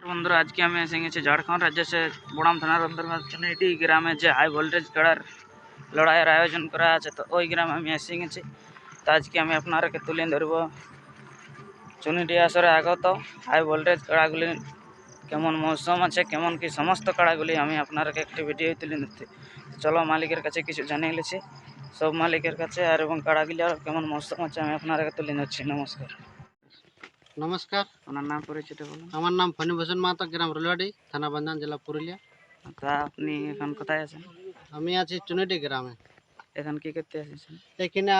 নমস্কার বন্ধুরা আজকে আমি এসে গেছি ঝাড়খণ্ড রাজ্যে সে বড়াম থানার অন্তর্গত চুনিটি গ্রামে যে হাই ভোল্টেজ কাড়ার লড়াইয়ের আয়োজন করা আছে তো ওই গ্রামে আমি এসে গেছি তো আজকে আমি আপনারাকে তুলে ধরব চুনিটি আসরে আগত হাই ভোল্টেজ কাড়াগুলি কেমন মৌসুম আছে কেমন কি সমস্ত কাড়াগুলি আমি আপনারাকে একটি ভিডিও তুলে ধরতে চলো মালিকের কাছে কিছু জানিয়ে নিয়েছি সব মালিকের কাছে আর এবং কাড়াগুলি আর কেমন মৌসুম আছে আমি আপনারাকে তুলে ধরছি নমস্কার নমস্কার। ওনার নাম পরিচিত বলুন। আমার নাম ফণীভূষণ মাহাতো গ্রাম রুলবাড়ি থানা বান্ধান জেলা পুরুলিয়া। তা আপনি এখন কোথায় আছেন? আমি আছি চুনিটি গ্রামে। এখন কি করতে এসেছেন এখানে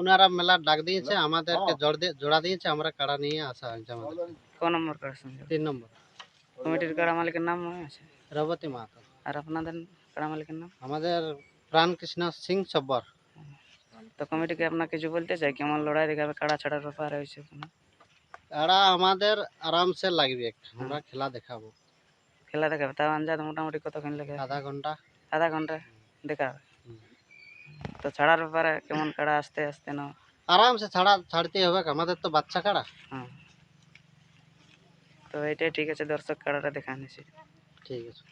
ওনারা মেলা ডাক দিয়েছে আমাদেরকে জোড় দিয়ে জোড়া দিয়েছে আমরা কাড়া নিয়ে আসা হয়েছে আমাদের। ক নম্বর সঙ্গে তিন নম্বর। কমিটির কাড়া মালিকের নাম মনে আছে? রবতী মাহাতো। আর আপনাদের কাড়া মালিকের নাম? আমাদের প্রাণ কৃষ্ণ সিং সব্বর। তো কমিটিকে আপনাকে কিছু বলতে চাই? কেমন লড়াই দেখাবে? কাড়া ছাড়ার ব্যাপার হয়েছে কাড়া আমাদের আরামসে লাগবে আমরা খেলা দেখাবো। খেলা দেখাবে। তাও আঞ্জাদ মোটামুটি কতক্ষণ লাগে আধা ঘণ্টা। আধা ঘণ্টা দেখাবে। তো ছাড়ার ব্যাপারে কেমন কাড়া আস্তে আস্তে না আরামসে ছাড়া ছাড়তে হবে। আমাদের তো বাচ্চা কাড়া হ্যাঁ তো এটাই ঠিক আছে। দর্শক কাড়াটা দেখা নিয়েছি ঠিক আছে।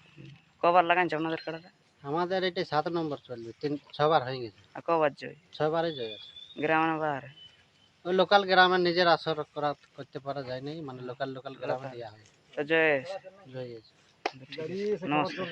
কবার লাগাইছে আপনাদের কাড়াটা আমাদের এটা সাত নম্বর চলবে। তিন ছবার হয়ে গেছে। কবার জয়? ছবারই জয় আছে। গ্রামে বাহারে। ওই লোকাল গ্রামে নিজের আসর করা করতে পারা যায় নাই মানে লোকাল লোকাল গ্রামে দেওয়া হয় জয় জয় নমস্কার।